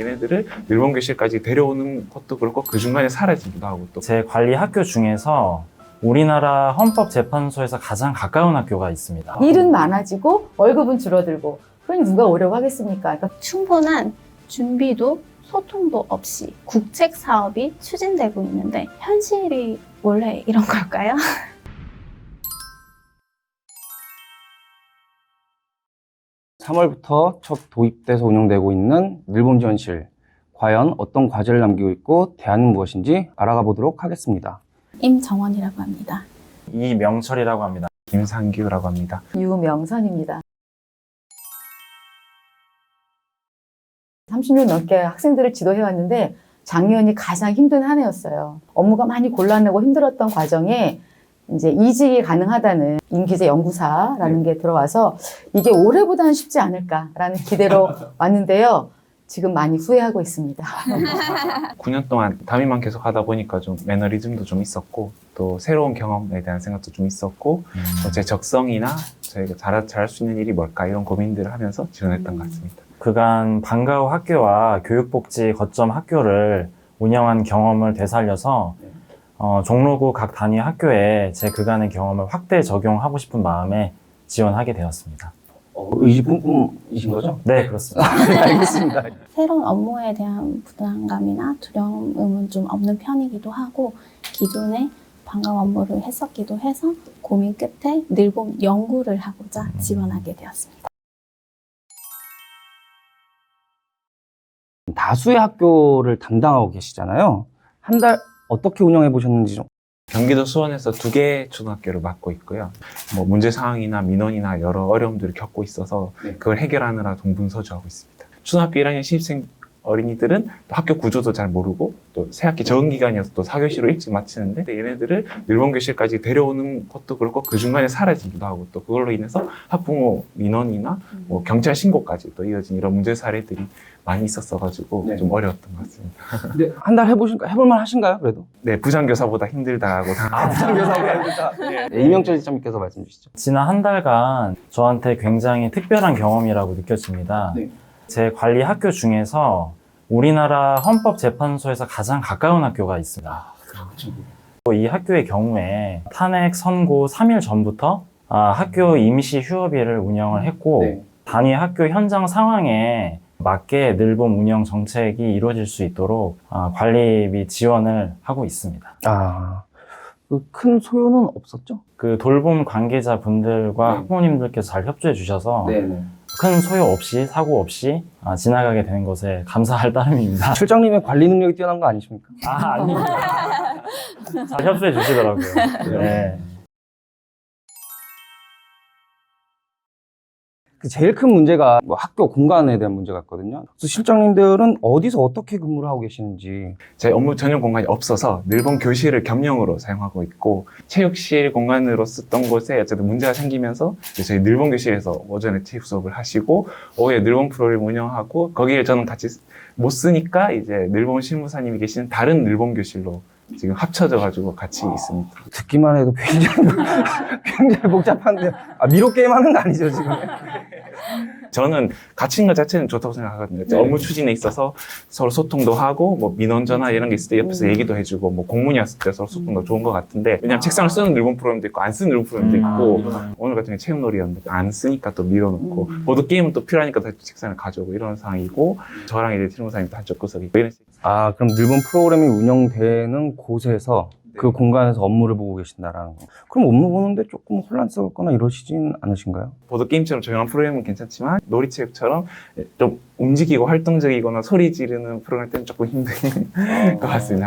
얘네들을 일본 교실까지 데려오는 것도 그렇고 그 중간에 사라지기도 하고 또 제 관리 학교 중에서 우리나라 헌법재판소에서 가장 가까운 학교가 있습니다. 일은 많아지고 월급은 줄어들고 그러니 누가 오려고 하겠습니까? 그러니까 충분한 준비도 소통도 없이 국책 사업이 추진되고 있는데 현실이 원래 이런 걸까요? 삼월부터 첫 도입돼서 운영되고 있는 일본 지원실. 과연 어떤 과제를 남기고 있고 대안은 무엇인지 알아가 보도록 하겠습니다. 임정원이라고 합니다. 이명철이라고 합니다. 김상규라고 합니다. 유명선입니다. 30년 넘게 학생들을 지도해왔는데 작년이 가장 힘든 한 해였어요. 업무가 많이 곤란하고 힘들었던 과정에 이제 이직이 가능하다는 인기제 연구사라는 게 들어와서 이게 올해보다는 쉽지 않을까라는 기대로 왔는데요. 지금 많이 후회하고 있습니다. 9년 동안 담임만 계속 하다 보니까 좀 매너리즘도 좀 있었고 또 새로운 경험에 대한 생각도 좀 있었고 또제 적성이나 저희가 잘, 잘할 수 있는 일이 뭘까 이런 고민들을 하면서 지원했던 것 같습니다. 그간 방과후 학교와 교육복지 거점 학교를 운영한 경험을 되살려서 어, 종로구 각 단위 학교에 제 그간의 경험을 확대 적용하고 싶은 마음에 지원하게 되었습니다. 어, 의지분분이신 거죠? 네, 그렇습니다. 알겠습니다. 새로운 업무에 대한 부담감이나 두려움은 좀 없는 편이기도 하고 기존에 방과 업무를 했었기도 해서 고민 끝에 늘봄 연구를 하고자 지원하게 되었습니다. 다수의 학교를 담당하고 계시잖아요. 한 달 어떻게 운영해 보셨는지 좀. 경기도 수원에서 두 개의 초등학교를 맡고 있고요. 뭐 문제 상황이나 민원이나 여러 어려움들을 겪고 있어서 네. 그걸 해결하느라 동분서주하고 있습니다. 초등학교 1학년 신입생 어린이들은 또 학교 구조도 잘 모르고 또 새학기 적응 기간이어서 또 4교시로 일찍 마치는데 얘네들을 일본 교실까지 데려오는 것도 그렇고 그 중간에 사라지기도 하고 또 그걸로 인해서 학부모 민원이나 뭐 경찰 신고까지 또 이어진 이런 문제 사례들이 많이 있었어가지고 네. 좀 어려웠던 것 같습니다. 근데 한 달 해보신 해볼만 하신가요? 그래도? 네, 부장교사보다 힘들다고 생각합니다. 네, 이명철 지점님께서 말씀 주시죠. 지난 한 달간 저한테 굉장히 특별한 경험이라고 느껴집니다. 네. 제 관리 학교 중에서 우리나라 헌법재판소에서 가장 가까운 학교가 있습니다. 또이 학교의 경우에 탄핵 선고 3일 전부터 아, 학교 임시 휴업일을 운영을 했고 네. 단위 학교 현장 상황에 맞게 늘봄 운영 정책이 이루어질 수 있도록 아, 관리 및 지원을 하고 있습니다. 아, 그큰 소요는 없었죠? 그 돌봄 관계자분들과 네. 학부모님들께서 잘 협조해 주셔서 네. 큰 소요 없이 사고 없이 아, 지나가게 되는 것에 감사할 따름입니다. 실장님의 관리 능력이 뛰어난 거 아니십니까? 아 아닙니다. 잘 협조해 주시더라고요. 네. 제일 큰 문제가 뭐 학교 공간에 대한 문제가 있거든요. 그래서 실장님들은 어디서 어떻게 근무를 하고 계시는지. 제 업무 전용 공간이 없어서 일본 교실을 겸용으로 사용하고 있고 체육실 공간으로 썼던 곳에 어쨌든 문제가 생기면서 저희 일본 교실에서 오전에 체육 수업을 하시고 오후에 일본 프로를 운영하고 거기에 저는 같이 못 쓰니까 이제 일본 실무사님이 계시는 다른 일본 교실로 지금 합쳐져 가지고 같이 있습니다. 듣기만 해도 굉장히, 굉장히 복잡한데. 아, 미로 게임 하는 거 아니죠, 지금? 저는 갇힌 것 자체는 좋다고 생각하거든요. 네. 업무 추진에 있어서 서로 소통도 하고, 뭐 민원 전화 이런 게 있을 때 옆에서 음. 얘기도 해주고, 뭐 공문이 왔을 때 서로 소통도 좋은 것 같은데, 왜냐면 책상을 쓰는 일본 프로그램도 있고, 안 쓰는 일본 프로그램도 있고, 음. 오늘 같은 경우 체육놀이였는데 안 쓰니까 또 밀어놓고, 음. 보드 게임은 또 필요하니까 다시 책상을 가져오고 이런 상황이고, 저랑 이제 티르모사님 도 한쪽 구석이 이런 식으로 아, 그럼 일본 프로그램이 운영되는 곳에서 그 공간에서 업무를 보고 계신다라는 거. 그럼 업무 보는데 조금 혼란스럽거나 이러시진 않으신가요? 보드 게임처럼 조용한 프로그램은 괜찮지만 놀이체육처럼 좀 움직이고 활동적이거나 소리 지르는 프로그램 때는 조금 힘든 것 같습니다.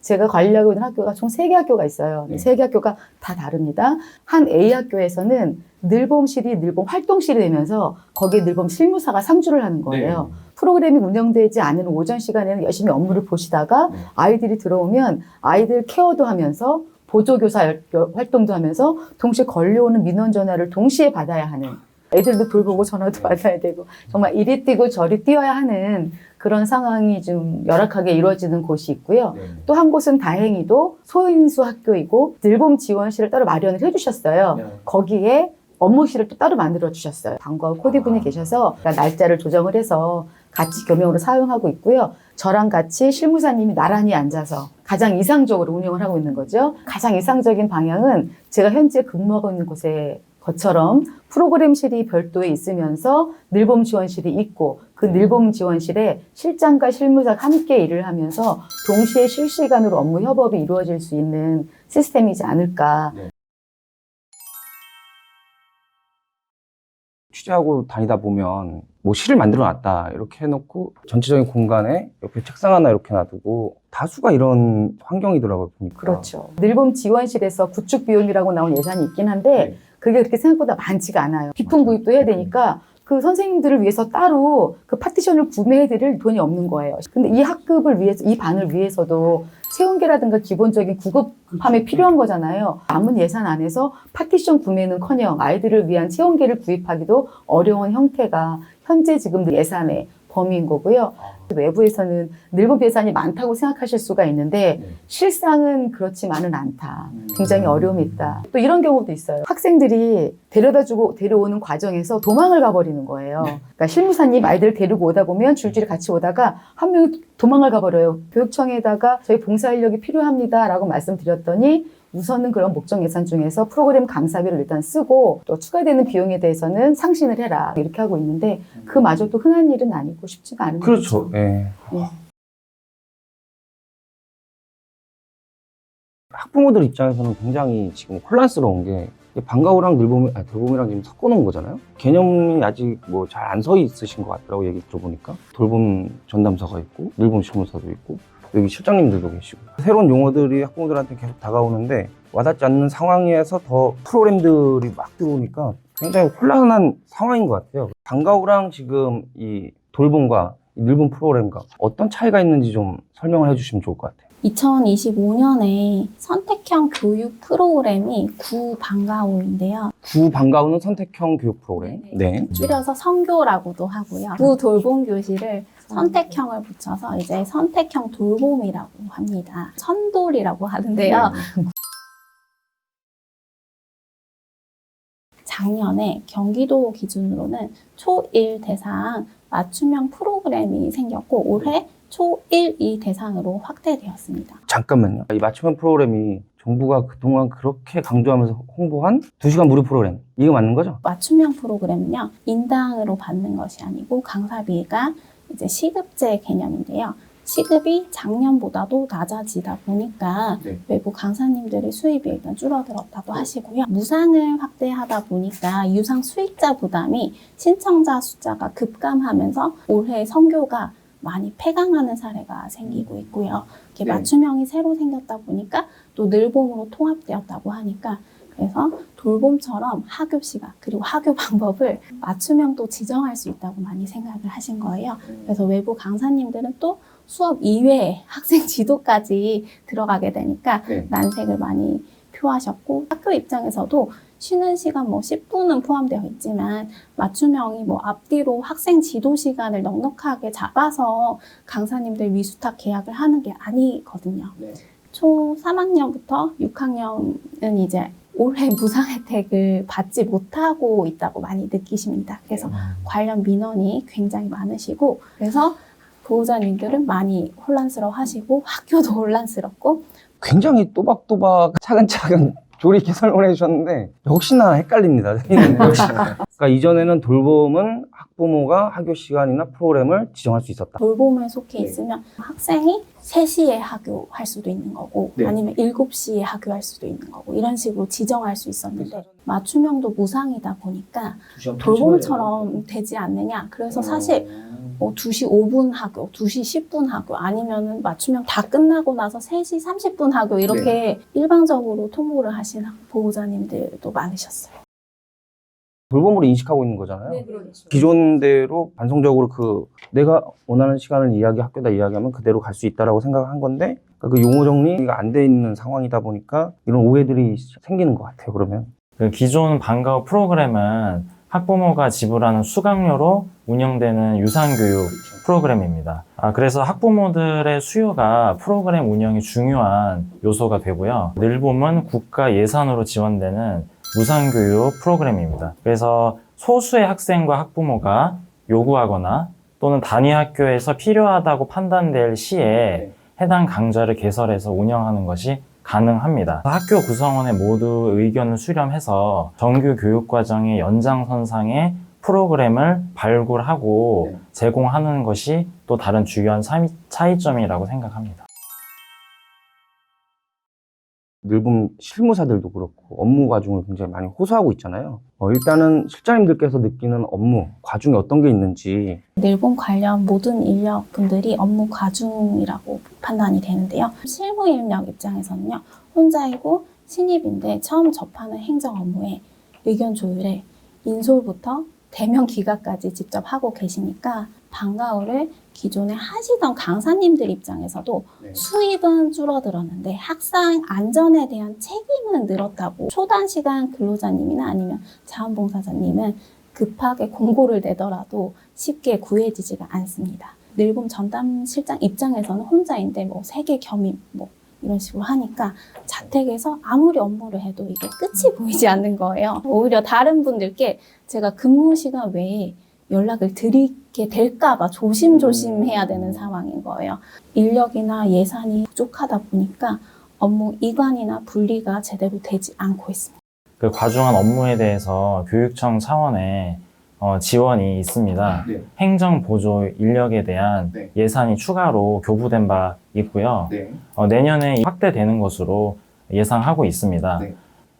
제가 관리하고 있는 학교가 총 세 개 학교가 있어요. 네. 세개 학교가 다 다릅니다. 한 A 학교에서는 늘봄실이 늘봄 활동실이 되면서 거기에 늘봄 실무사가 상주를 하는 거예요. 프로그램이 운영되지 않은 오전 시간에는 열심히 업무를 보시다가 네. 아이들이 들어오면 아이들 케어도 하면서 보조교사 열- 활동도 하면서 동시에 걸려오는 민원 전화를 동시에 받아야 하는 애들도 돌보고 전화도 받아야 되고 정말 이리 뛰고 저리 뛰어야 하는 그런 상황이 좀 열악하게 이루어지는 곳이 있고요. 또한 곳은 다행히도 소인수 학교이고 늘봄 지원실을 따로 마련을 해주셨어요. 거기에 업무실을 또 따로 만들어 주셨어요. 방과 후 코디분이 계셔서 그러니까 날짜를 조정을 해서 같이 겸용으로 사용하고 있고요. 저랑 같이 실무사님이 나란히 앉아서 가장 이상적으로 운영을 하고 있는 거죠. 가장 이상적인 방향은 제가 현재 근무하고 있는 곳에 것처럼 프로그램실이 별도에 있으면서 늘봄 지원실이 있고 그 늘봄 지원실에 실장과 실무자가 함께 일을 하면서 동시에 실시간으로 업무 협업이 이루어질 수 있는 시스템이지 않을까. 취재하고 다니다 보면 뭐 실을 만들어 놨다 이렇게 해놓고 전체적인 공간에 옆에 책상 하나 이렇게 놔두고 다수가 이런 환경이더라고요 보니까 그렇죠. 늘봄 지원실에서 구축 비용이라고 나온 예산이 있긴 한데 네. 그게 그렇게 생각보다 많지가 않아요. 비품 구입도 해야 되니까 그 선생님들을 위해서 따로 그 파티션을 구매해드릴 돈이 없는 거예요. 근데 이 학급을 위해서, 이 반을 위해서도 체온계라든가 기본적인 구급함이 필요한 거잖아요. 남은 예산 안에서 파티션 구매는 커녕 아이들을 위한 체온계를 구입하기도 어려운 형태가 현재 지금 예산의 범위인 거고요. 외부에서는 늘봄 예산이 많다고 생각하실 수가 있는데 네. 실상은 그렇지만은 않다. 굉장히 어려움이 있다. 또 이런 경우도 있어요. 학생들이 데려다주고 데려오는 과정에서 도망을 가버리는 거예요. 그러니까 실무사님 아이들 데리고 오다 보면 줄줄이 같이 오다가 한 명이 도망을 가버려요. 교육청에다가 저희 봉사 인력이 필요합니다라고 말씀드렸더니 우선은 그런 목적 예산 중에서 프로그램 강사비를 일단 쓰고 또 추가되는 비용에 대해서는 상신을 해라 이렇게 하고 있는데 그마저도 흔한 일은 아니고 쉽지가 않은 그렇죠 거죠. 예. 예. 학부모들 입장에서는 굉장히 지금 혼란스러운 게 방과후랑 늘봄이 아 돌봄이랑 지금 섞어놓은 거잖아요. 개념이 아직 뭐 잘 안 서 있으신 것 같더라고 얘기 들어보니까 돌봄 전담사가 있고 늘봄 실무사도 있고 여기 실장님들도 계시고 새로운 용어들이 학부모들한테 계속 다가오는데 와닿지 않는 상황에서 더 프로그램들이 막 들어오니까 굉장히 혼란한 상황인 것 같아요. 방과후랑 지금 이 돌봄과 이 늘봄 프로그램과 어떤 차이가 있는지 좀 설명을 해주시면 좋을 것 같아요. 2025년에 선택형 교육 프로그램이 구방과후인데요. 구 방과후는 선택형 교육 프로그램. 네. 줄여서 선교라고도 하고요. 구 돌봄 교실을 선택형을 붙여서 이제 선택형 돌봄이라고 합니다. 선돌이라고 하는데요. 작년에 경기도 기준으로는 초1 대상 맞춤형 프로그램이 생겼고 올해 초1, 2 대상으로 확대되었습니다. 잠깐만요. 이 맞춤형 프로그램이 정부가 그동안 그렇게 강조하면서 홍보한 2시간 무료 프로그램. 이거 맞는 거죠? 맞춤형 프로그램은요, 인당으로 받는 것이 아니고 강사비가 이제 시급제 개념인데요. 시급이 작년보다도 낮아지다 보니까 네. 외부 강사님들의 수입이 일단 줄어들었다고 하시고요. 무상을 확대하다 보니까 유상 수익자 부담이 신청자 숫자가 급감하면서 올해 선교가 많이 폐강하는 사례가 생기고 있고요. 이렇게 네. 맞춤형이 새로 생겼다 보니까 또 늘봄으로 통합되었다고 하니까 그래서 돌봄처럼 하교 시간 그리고 하교 방법을 맞춤형도 지정할 수 있다고 많이 생각을 하신 거예요. 그래서 외부 강사님들은 또 수업 이외에 학생 지도까지 들어가게 되니까 네. 난색을 많이 표하셨고 학교 입장에서도 쉬는 시간 뭐 10분은 포함되어 있지만 맞춤형이 뭐 앞뒤로 학생 지도 시간을 넉넉하게 잡아서 강사님들 위수탁 계약을 하는 게 아니거든요. 네. 초 3학년부터 6학년은 이제 올해 무상 혜택을 받지 못하고 있다고 많이 느끼십니다. 그래서 관련 민원이 굉장히 많으시고 그래서 보호자님들은 많이 혼란스러워 하시고 학교도 혼란스럽고 굉장히 또박또박 차근차근 조리 있게 설명해 주셨는데 역시나 헷갈립니다. 그러니까 이전에는 돌봄은 학부모가 학교 시간이나 프로그램을 지정할 수 있었다. 돌봄에 속해 네. 있으면 학생이 3시에 하교할 수도 있는 거고 네. 아니면 7시에 하교할 수도 있는 거고 이런 식으로 지정할 수 있었는데 맞춤형도 무상이다 보니까 돌봄처럼 되지 않느냐 그래서 사실 뭐 2시 5분 하교, 2시 10분 하교 아니면은 맞춤형 다 끝나고 나서 3시 30분 하교 이렇게 일방적으로 통보를 하신 보호자님들도 많으셨어요. 돌봄으로 인식하고 있는 거잖아요. 그렇죠. 기존대로 반성적으로 그 내가 원하는 시간을 이야기 학교다 이야기하면 그대로 갈 수 있다라고 생각한 건데 그러니까 그 용어 정리가 안 돼 있는 상황이다 보니까 이런 오해들이 생기는 것 같아요. 그러면 그 기존 방과후 프로그램은 학부모가 지불하는 수강료로 운영되는 유상교육 프로그램입니다. 아, 그래서 학부모들의 수요가 프로그램 운영이 중요한 요소가 되고요. 늘봄은 국가 예산으로 지원되는 무상교육 프로그램입니다. 그래서 소수의 학생과 학부모가 요구하거나 또는 단위 학교에서 필요하다고 판단될 시에 해당 강좌를 개설해서 운영하는 것이 가능합니다. 학교 구성원의 모두 의견을 수렴해서 정규 교육 과정의 연장선상의 프로그램을 발굴하고 네. 제공하는 것이 또 다른 중요한 차이- 차이점이라고 생각합니다. 늘봄 실무사들도 그렇고 업무 과중을 굉장히 많이 호소하고 있잖아요. 어, 일단은 실장님들께서 느끼는 업무 과중이 어떤 게 있는지 늘봄 관련 모든 인력분들이 업무 과중이라고 판단이 되는데요. 실무 인력 입장에서는요, 혼자이고 신입인데 처음 접하는 행정 업무에 의견 조율에 인솔부터 대면 기가까지 직접 하고 계시니까 방과후를 기존에 하시던 강사님들 입장에서도 네. 수입은 줄어들었는데 학생 안전에 대한 책임은 늘었다고 초단 시간 근로자님이나 아니면 자원봉사자님은 급하게 공고를 내더라도 쉽게 구해지지가 않습니다. 늘봄 전담 실장 입장에서는 혼자인데 뭐 세계 겸임 뭐 이런 식으로 하니까 자택에서 아무리 업무를 해도 이게 끝이 보이지 않는 거예요. 오히려 다른 분들께 제가 근무 시간 외에 연락을 드리게 될까봐 조심조심 해야 되는 상황인 거예요. 인력이나 예산이 부족하다 보니까 업무 이관이나 분리가 제대로 되지 않고 있습니다. 그 과중한 업무에 대해서 교육청 차원의 어, 지원이 있습니다. 네. 행정 보조 인력에 대한 네. 예산이 추가로 교부된 바 있고요. 네. 어, 내년에 확대되는 것으로 예상하고 있습니다. 네.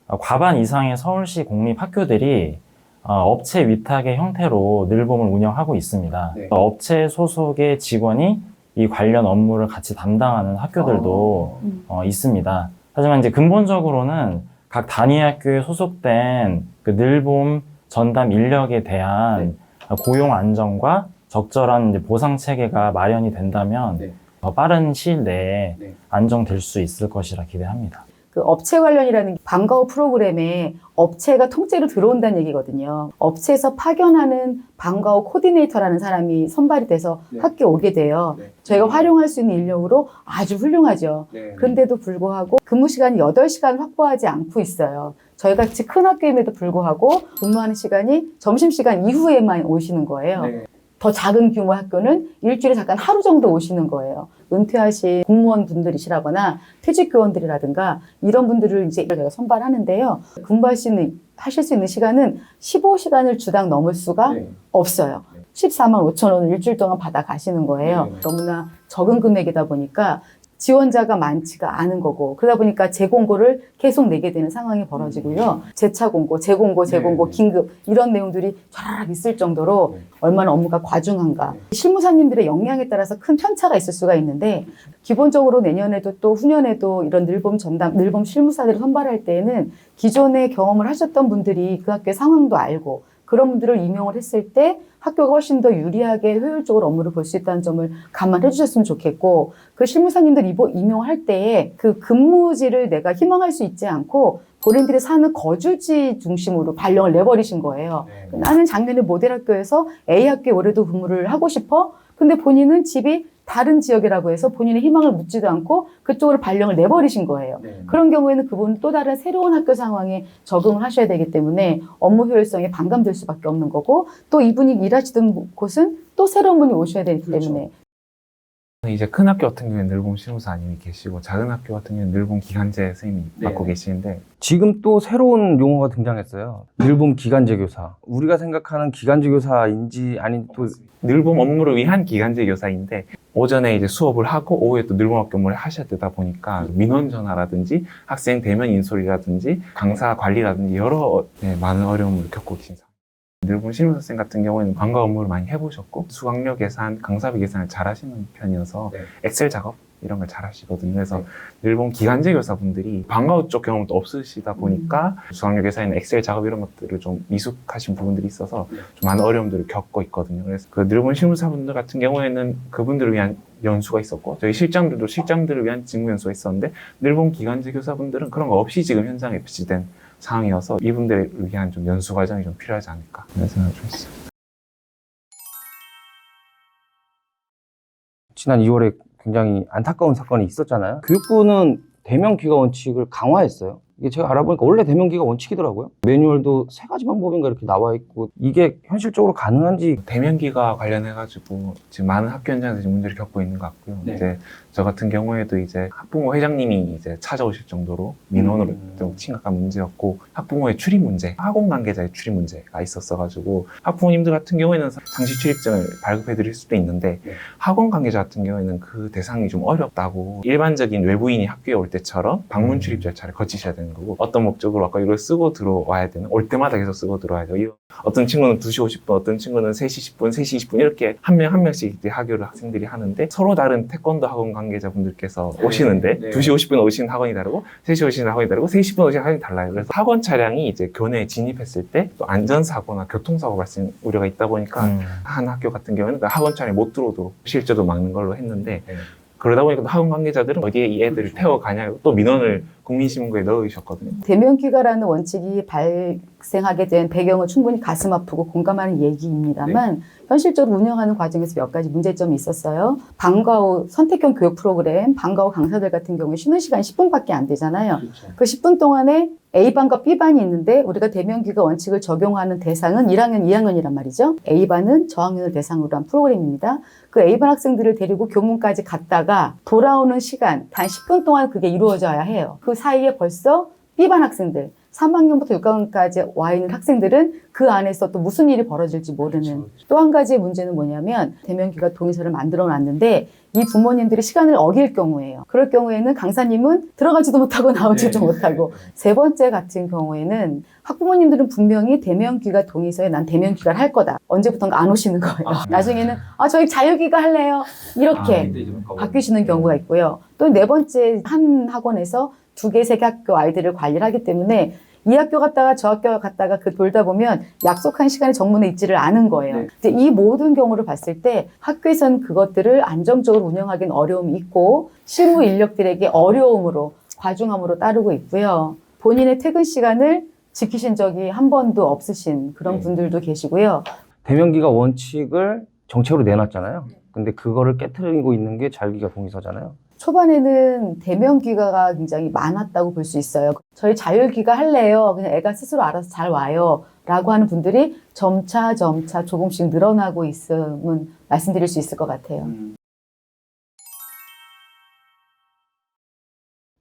어, 과반 이상의 서울시 공립 학교들이 어, 업체 위탁의 형태로 늘봄을 운영하고 있습니다. 네. 어, 업체 소속의 직원이 이 관련 업무를 같이 담당하는 학교들도 음. 어, 있습니다. 하지만 이제 근본적으로는 각 단위 학교에 소속된 그 늘봄 전담 인력에 대한 고용 안정과 적절한 보상 체계가 마련이 된다면 네. 더 빠른 시일 내에 네. 안정될 수 있을 것이라 기대합니다. 그 업체 관련이라는 방과후 프로그램에 업체가 통째로 들어온다는 얘기거든요. 업체에서 파견하는 방과후 코디네이터라는 사람이 선발이 돼서 네. 학교에 오게 돼요. 네. 저희가 활용할 수 있는 인력으로 아주 훌륭하죠. 네. 그런데도 불구하고 근무 시간이 8시간 확보하지 않고 있어요. 저희 같이 큰 학교임에도 불구하고 근무하는 시간이 점심시간 이후에만 오시는 거예요. 네. 더 작은 규모 학교는 일주일에 잠깐 하루 정도 오시는 거예요. 은퇴하신 공무원 분들이시라거나 퇴직 교원들이라든가 이런 분들을 이제 저희가 선발하는데요. 근무할 수 있는, 하실 수 있는 시간은 15시간을 주당 넘을 수가 네. 없어요. 14만 5천 원을 일주일 동안 받아 가시는 거예요. 네. 너무나 적은 금액이다 보니까 지원자가 많지가 않은 거고 그러다 보니까 재공고를 계속 내게 되는 상황이 벌어지고요. 재차 공고, 재공고, 재공고, 네. 긴급 이런 내용들이 쫙 있을 정도로 네. 얼마나 업무가 과중한가. 네. 실무사님들의 역량에 따라서 큰 편차가 있을 수가 있는데 기본적으로 내년에도 또 후년에도 이런 늘봄 전담, 늘봄 실무사들을 선발할 때에는 기존에 경험을 하셨던 분들이 그 학교의 상황도 알고 그런 분들을 임용을 했을 때 학교가 훨씬 더 유리하게 효율적으로 업무를 볼 수 있다는 점을 감안해 주셨으면 좋겠고 그 실무사님들 임용할 때에 그 근무지를 내가 희망할 수 있지 않고 본인들이 사는 거주지 중심으로 발령을 내버리신 거예요. 네. 나는 작년에 모델 학교에서 A 학교에 올해도 근무를 하고 싶어. 근데 본인은 집이 다른 지역이라고 해서 본인의 희망을 묻지도 않고 그쪽으로 발령을 내버리신 거예요. 네. 그런 경우에는 그분은 또 다른 새로운 학교 상황에 적응을 하셔야 되기 때문에 업무 효율성이 반감될 수밖에 없는 거고 또 이분이 일하시던 곳은 또 새로운 분이 오셔야 되기 그렇죠. 이제 큰 학교 같은 경우에는 늘봄 실무사님이 계시고 작은 학교 같은 경우에는 늘봄 기간제 선생님이 네. 맡고 계시는데 지금 또 새로운 용어가 등장했어요. 늘봄 기간제 교사. 우리가 생각하는 기간제 교사인지 아닌 또 늘봄 업무를 위한 기간제 교사인데 오전에 이제 수업을 하고 오후에 또 늘봄 학교 업무를 하셔야 되다 보니까 민원 전화라든지 학생 대면 인솔이라든지 강사 관리라든지 여러 네, 많은 어려움을 겪고 계신 상황. 늘봄 실무 선생 같은 경우에는 방과 업무를 많이 해보셨고 수강료 계산, 강사비 계산을 잘 하시는 편이어서 네. 엑셀 작업 이런 걸 잘 하시거든요. 그래서 네. 일본 기간제 교사분들이 방과 쪽 경험도 없으시다 보니까 수강료 계산이나 엑셀 작업 이런 것들을 좀 미숙하신 부분들이 있어서 네. 좀 많은 어려움들을 겪고 있거든요. 그래서 그 일본 실무사분들 같은 경우에는 그분들을 위한 연수가 있었고 저희 실장들도 실장들을 위한 직무 연수가 있었는데 일본 기간제 교사분들은 그런 거 없이 지금 현장에 배치된 상황이어서 이분들을 위한 좀 연수 과정이 좀 필요하지 않을까 그런 생각을 좀 했어요. 지난 2월에 굉장히 안타까운 사건이 있었잖아요. 교육부는 대면 귀가 원칙을 강화했어요. 이게 제가 알아보니까 원래 대면기가 원칙이더라고요. 매뉴얼도 세 가지 방법인가 이렇게 나와 있고 이게 현실적으로 가능한지 대면기가 관련해가지고 지금 많은 학교 현장에서 지금 문제를 겪고 있는 것 같고요. 네. 이제 저 같은 경우에도 이제 학부모 회장님이 이제 찾아오실 정도로 민원으로 음. 좀 심각한 문제였고 학부모의 출입 문제, 학원 관계자의 출입 문제가 있었어가지고 학부모님들 같은 경우에는 상시 출입증을 발급해드릴 수도 있는데 네. 학원 관계자 같은 경우에는 그 대상이 좀 어렵다고 일반적인 외부인이 학교에 올 때처럼 방문 음. 출입 절차를 거치셔야 되는 거고 어떤 목적으로 아까 이걸 쓰고 들어와야 되는 올 때마다 계속 쓰고 들어와야 돼요. 이- 어떤 친구는 2시 50분, 어떤 친구는 3시 10분, 3시 20분 이렇게 한 명한 명씩 이제 학교를 학생들이 하는데 서로 다른 태권도 학원 관계자분들께서 오시는데 네. 2시 50분 오시는 학원이 다르고 3시 오시는 학원이 다르고 3시 10분 오시는 학원이 달라요. 그래서 학원 차량이 이제 교내에 진입했을 때 또 안전사고나 교통사고 발생 우려가 있다 보니까 음. 한 학교 같은 경우에는 그 학원 차량이 못 들어오도록 실제도 막는 걸로 했는데 네. 그러다 보니까 학원 관계자들은 어디에 이 애들을 태워가냐 또 민원을 국민신문고에 넣으셨거든요. 대면 귀가라는 원칙이 발 생하게 된 배경은 충분히 가슴 아프고 공감하는 얘기입니다만 현실적으로 운영하는 과정에서 몇 가지 문제점이 있었어요. 방과 후 선택형 교육 프로그램, 방과 후 강사들 같은 경우에 쉬는 시간이 10분밖에 안 되잖아요. 그 10분 동안에 A반과 B반이 있는데 우리가 대면귀가 원칙을 적용하는 대상은 1학년, 2학년이란 말이죠. A반은 저학년을 대상으로 한 프로그램입니다. 그 A반 학생들을 데리고 교문까지 갔다가 돌아오는 시간 단 10분 동안 그게 이루어져야 해요. 그 사이에 벌써 B반 학생들 3학년부터 6학년까지 와 있는 학생들은 그 안에서 또 무슨 일이 벌어질지 모르는 또한 가지의 문제는 뭐냐면 대면귀가 동의서를 만들어 놨는데 이 부모님들이 시간을 어길 경우에요. 그럴 경우에는 강사님은 들어가지도 못하고 나오지도 못하고 세 번째 같은 경우에는 학부모님들은 분명히 대면귀가 동의서에 난 대면귀가를 할 거다. 언제부턴가 안 오시는 거예요. 나중에는 아 저희 자유귀가 할래요. 이렇게 바뀌시는 경우가 있고요. 또 네 번째 한 학원에서 두 개, 세 개 학교 아이들을 관리를 하기 때문에 이 학교 갔다가 저 학교 갔다가 그 돌다 보면 약속한 시간이 정문에 있지를 않은 거예요. 네. 이제 이 모든 경우를 봤을 때 학교에서는 그것들을 안정적으로 운영하기는 어려움이 있고 실무 인력들에게 어려움으로 과중함으로 따르고 있고요. 본인의 퇴근 시간을 지키신 적이 한 번도 없으신 그런 네. 분들도 계시고요. 대면기가 원칙을 정책으로 내놨잖아요. 근데 그거를 깨트리고 있는 게 자유기가 동의서잖아요. 초반에는 대면 귀가가 굉장히 많았다고 볼 수 있어요. 저희 자율 귀가 할래요. 그냥 애가 스스로 알아서 잘 와요. 라고 하는 분들이 점차 점차 조금씩 늘어나고 있음은 말씀드릴 수 있을 것 같아요.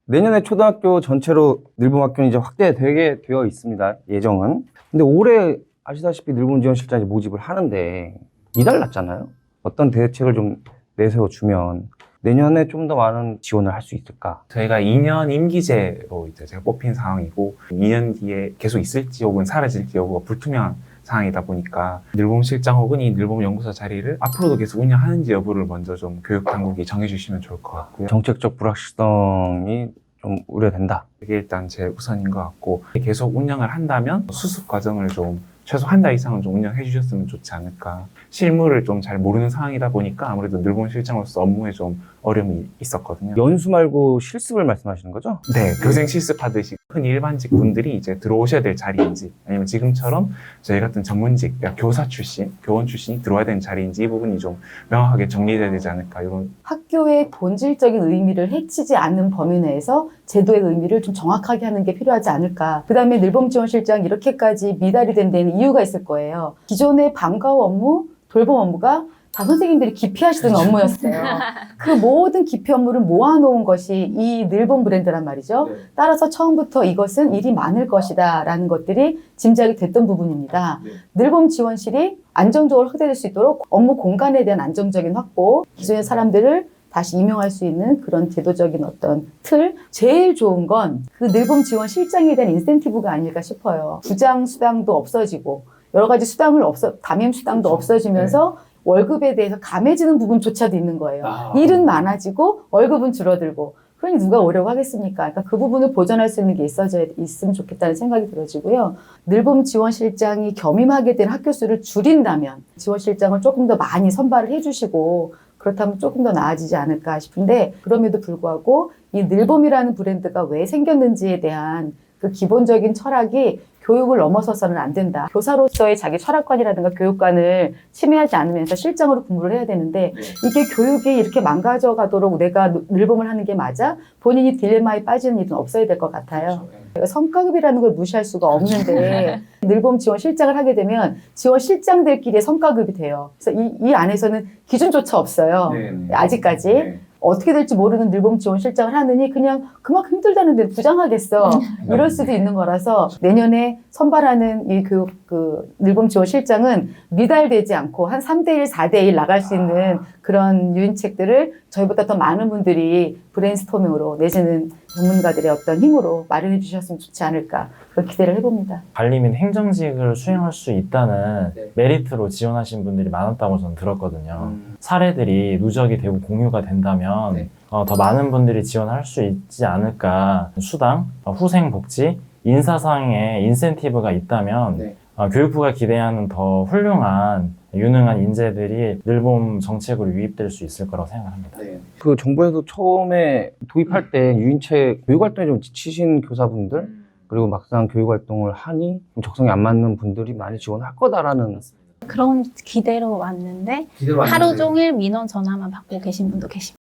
내년에 초등학교 전체로 늘봄학교는 이제 확대되게 되어 있습니다. 예정은. 근데 올해 아시다시피 늘봄 지원실장이 모집을 하는데 이달 났잖아요. 어떤 대책을 좀 내세워 주면 내년에 좀 더 많은 지원을 할 수 있을까? 저희가 2년 임기제로 이제 제가 뽑힌 상황이고 2년 뒤에 계속 있을지 혹은 사라질지 여부가 불투명한 상황이다 보니까 늘봄 실장 혹은 이 늘봄 연구소 자리를 앞으로도 계속 운영하는지 여부를 먼저 좀 교육 당국이 정해주시면 좋을 것 같고요. 정책적 불확실성이 좀 우려된다. 그게 일단 제 우선인 것 같고 계속 운영을 한다면 수습 과정을 좀 최소 한 달 이상은 좀 운영해 주셨으면 좋지 않을까. 실무를 좀 잘 모르는 상황이다 보니까 아무래도 늘봄 실장으로서 업무에 좀 어려움이 있었거든요. 연수 말고 실습을 말씀하시는 거죠? 네, 교생 실습하듯이 흔히 일반직 분들이 이제 들어오셔야 될 자리인지 아니면 지금처럼 저희 같은 전문직, 그러니까 교사 출신, 교원 출신이 들어와야 되는 자리인지 이 부분이 좀 명확하게 정리돼야 되지 않을까 이런 학교의 본질적인 의미를 해치지 않는 범위 내에서 제도의 의미를 좀 정확하게 하는 게 필요하지 않을까. 그 다음에 늘봄 지원실장 이렇게까지 미달이 된 데는 이유가 있을 거예요. 기존의 방과 후 업무, 돌봄 업무가 다 선생님들이 기피하시던 업무였어요. 그 모든 기피 업무를 모아놓은 것이 이 늘봄 브랜드란 말이죠. 따라서 처음부터 이것은 일이 많을 것이다 라는 것들이 짐작이 됐던 부분입니다. 늘봄 지원실이 안정적으로 확대될 수 있도록 업무 공간에 대한 안정적인 확보, 기존의 사람들을 다시 임용할 수 있는 그런 제도적인 어떤 틀. 제일 좋은 건 그 늘봄 지원 실장에 대한 인센티브가 아닐까 싶어요. 부장 수당도 없어지고 여러 가지 수당을 없어 담임 수당도 없어지면서 월급에 대해서 감해지는 부분조차도 있는 거예요. 일은 많아지고 월급은 줄어들고 그러니 누가 오려고 하겠습니까? 그러니까 그 부분을 보전할 수 있는 게 있어져 있으면 좋겠다는 생각이 들어지고요. 늘봄 지원실장이 겸임하게 된 학교 수를 줄인다면 지원실장을 조금 더 많이 선발을 해주시고 그렇다면 조금 더 나아지지 않을까 싶은데 그럼에도 불구하고 이 늘봄이라는 브랜드가 왜 생겼는지에 대한 그 기본적인 철학이 교육을 넘어서서는 안 된다. 교사로서의 자기 철학관이라든가 교육관을 침해하지 않으면서 실장으로 근무를 해야 되는데 이게 교육이 이렇게 망가져 가도록 내가 늘봄을 하는 게 맞아? 본인이 딜레마에 빠지는 일은 없어야 될 것 같아요. 그러니까 성과급이라는 걸 무시할 수가 없는데 늘봄 지원 실장을 하게 되면 지원 실장들끼리의 성과급이 돼요. 그래서 이, 이 안에서는 기준조차 없어요. 아직까지. 어떻게 될지 모르는 늘봄 지원 실장을 하느니 그냥 그만큼 힘들다는데 부장하겠어. 이럴 수도 있는 거라서 내년에 선발하는 이 교육 그 늘봄 지원 실장은 미달되지 않고 한 3대1, 4대1 나갈 수 있는 그런 유인책들을 저희보다 더 많은 분들이 브레인스토밍으로 내지는 전문가들의 어떤 힘으로 마련해 주셨으면 좋지 않을까 그런 기대를 해봅니다. 관리 및 행정직을 수행할 수 있다는 네. 메리트로 지원하신 분들이 많았다고 저는 들었거든요. 음. 사례들이 누적이 되고 공유가 된다면 네. 어, 더 많은 분들이 지원할 수 있지 않을까. 수당, 어, 후생 복지, 인사상의 인센티브가 있다면 네. 어, 교육부가 기대하는 더 훌륭한 유능한 인재들이 늘봄 정책으로 유입될 수 있을 거라고 생각합니다. 그 정부에서 처음에 도입할 때 유인책 교육활동에 좀 지치신 교사분들 그리고 막상 교육활동을 하니 좀 적성에 안 맞는 분들이 많이 지원할 거다라는 그런 기대로 왔는데 하루 종일 민원 전화만 받고 계신 분도 계십니다.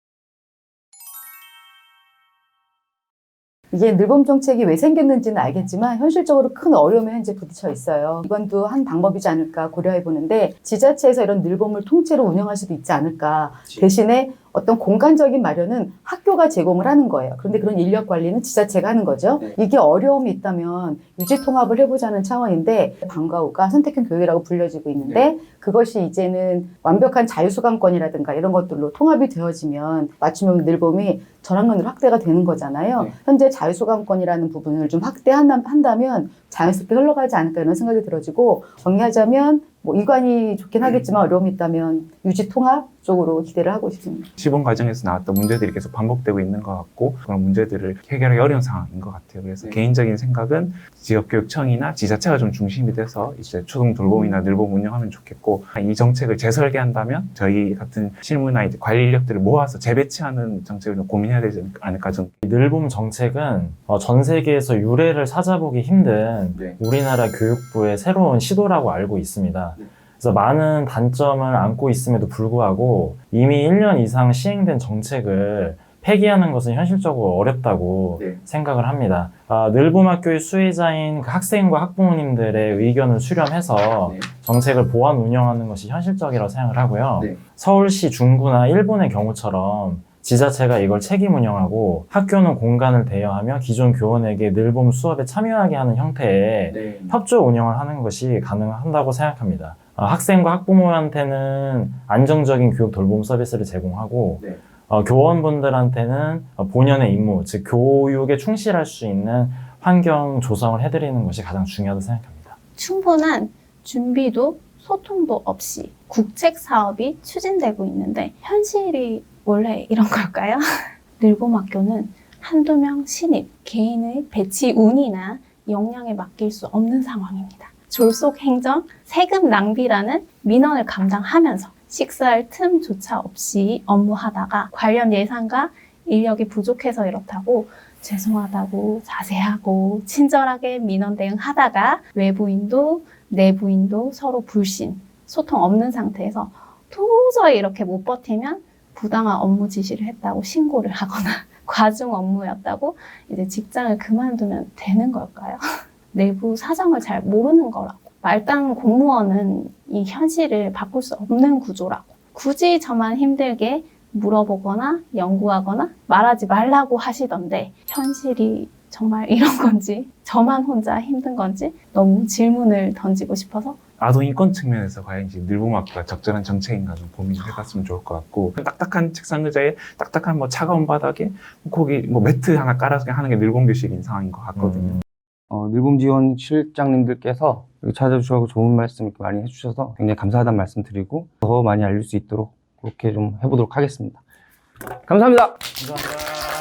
이게 늘봄 정책이 왜 생겼는지는 알겠지만 현실적으로 큰 어려움에 현재 부딪혀 있어요. 이건도 한 방법이지 않을까 고려해 보는데 지자체에서 이런 늘봄을 통째로 운영할 수도 있지 않을까. 대신에 어떤 공간적인 마련은 학교가 제공을 하는 거예요. 그런데 그런 인력 관리는 지자체가 하는 거죠. 네. 이게 어려움이 있다면 유지 통합을 해보자는 차원인데 방과후가 선택형 교육이라고 불려지고 있는데 그것이 이제는 완벽한 자유수강권이라든가 이런 것들로 통합이 되어지면 맞춤형 늘봄이 전학년으로 확대가 되는 거잖아요. 네. 현재 자유수강권이라는 부분을 좀 확대한다면 자연스럽게 흘러가지 않을까 이런 생각이 들어지고 정리하자면 뭐 이관이 좋긴 하겠지만 어려움이 있다면 유지 통합 쪽으로 기대를 하고 있습니다. 시범 과정에서 나왔던 문제들이 계속 반복되고 있는 것 같고 그런 문제들을 해결하기 어려운 상황인 것 같아요. 그래서 네. 개인적인 생각은 지역교육청이나 지자체가 좀 중심이 돼서 이제 초등 돌봄이나 늘봄 운영하면 좋겠고 이 정책을 재설계한다면 저희 같은 실무나 이제 관리 인력들을 모아서 재배치하는 정책을 좀 고민해야 되지 않을까 좀이 늘봄 정책은 어, 전 세계에서 유례를 찾아보기 힘든 네. 우리나라 교육부의 새로운 시도라고 알고 있습니다. 네. 그래서 많은 단점을 안고 있음에도 불구하고 이미 1년 이상 시행된 정책을 폐기하는 것은 현실적으로 어렵다고 네. 생각을 합니다. 아, 늘봄학교의 수혜자인 그 학생과 학부모님들의 의견을 수렴해서 네. 정책을 보완 운영하는 것이 현실적이라고 생각을 하고요. 네. 서울시 중구나 일본의 경우처럼 지자체가 이걸 책임 운영하고 학교는 공간을 대여하며 기존 교원에게 늘봄 수업에 참여하게 하는 형태의 네. 협조 운영을 하는 것이 가능한다고 생각합니다. 아, 학생과 학부모한테는 안정적인 교육 돌봄 서비스를 제공하고 네. 어, 교원분들한테는 어, 본연의 임무, 즉 교육에 충실할 수 있는 환경 조성을 해드리는 것이 가장 중요하다고 생각합니다. 충분한 준비도 소통도 없이 국책 사업이 추진되고 있는데 현실이 원래 이런 걸까요? 늘봄학교는 한두 명 신입, 개인의 배치 운이나 역량에 맡길 수 없는 상황입니다. 졸속 행정, 세금 낭비라는 민원을 감당하면서 식사할 틈조차 없이 업무하다가 관련 예산과 인력이 부족해서 이렇다고 죄송하다고 자세하고 친절하게 민원 대응하다가 외부인도 내부인도 서로 불신, 소통 없는 상태에서 도저히 이렇게 못 버티면 부당한 업무 지시를 했다고 신고를 하거나 과중 업무였다고 이제 직장을 그만두면 되는 걸까요? 내부 사정을 잘 모르는 거라고. 말단 공무원은 이 현실을 바꿀 수 없는 구조라고. 굳이 저만 힘들게 물어보거나 연구하거나 말하지 말라고 하시던데 현실이 정말 이런 건지 저만 혼자 힘든 건지 너무 질문을 던지고 싶어서 아동 인권 측면에서 과연 이제 늘봄학교가 적절한 정책인가 좀 고민을 해봤으면 좋을 것 같고 딱딱한 책상 의자에 딱딱한 뭐 차가운 바닥에 거기 뭐 매트 하나 깔아서 그냥 하는 게 늘봄 교실인 상황인 것 같거든요. 음, 어, 늘봄 지원 실장님들께서 찾아주셔서 좋은 말씀 많이 해주셔서 굉장히 감사하다는 말씀 드리고 더 많이 알릴 수 있도록 그렇게 좀 해보도록 하겠습니다. 감사합니다. 감사합니다.